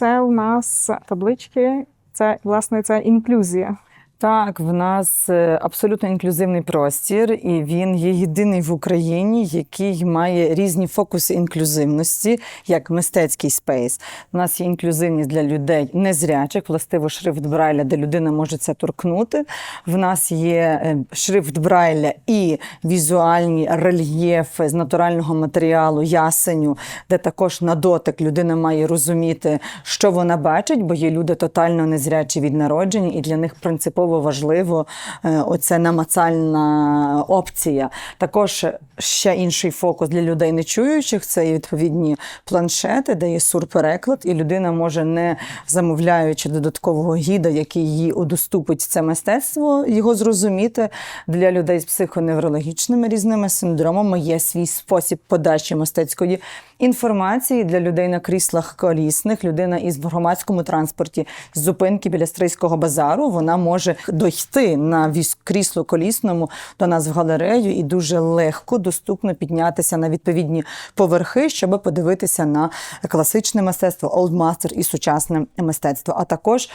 це у нас таблички. Це власне це інклюзія. Так, в нас е, абсолютно інклюзивний простір, і він є єдиний в Україні, який має різні фокуси інклюзивності, як мистецький спейс. У нас є інклюзивність для людей незрячих, властиво шрифт Брайля, де людина може це торкнути. В нас є е, шрифт Брайля і візуальні рельєфи з натурального матеріалу, ясеню, де також на дотик людина має розуміти, що вона бачить, бо є люди тотально незрячі від народження, і для них принципово важливо е, оце намацальна опція. Також ще інший фокус для людей нечуючих це є відповідні планшети, де є сурпереклад, і людина може, не замовляючи додаткового гіда, який їй удоступить це мистецтво, його зрозуміти. Для людей з психоневрологічними різними синдромами є свій спосіб подачі мистецької інформації для людей на кріслах колісних. Людина із в громадському транспорті з зупинки біля стрийського базару. Вона може дойти на кріслу колісному до нас в галерею і дуже легко, доступно піднятися на відповідні поверхи, щоб подивитися на класичне мистецтво, олдмастер і сучасне мистецтво. А також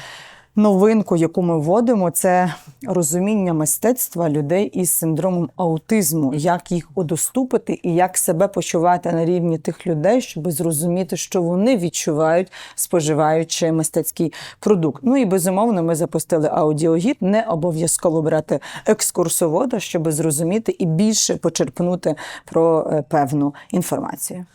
Новинку, яку ми вводимо, це розуміння мистецтва людей із синдромом аутизму, як їх удоступити і як себе почувати на рівні тих людей, щоб зрозуміти, що вони відчувають, споживаючи мистецький продукт. Ну і безумовно, ми запустили аудіогід. Не обов'язково брати екскурсовода, щоб зрозуміти і більше почерпнути про е, певну інформацію.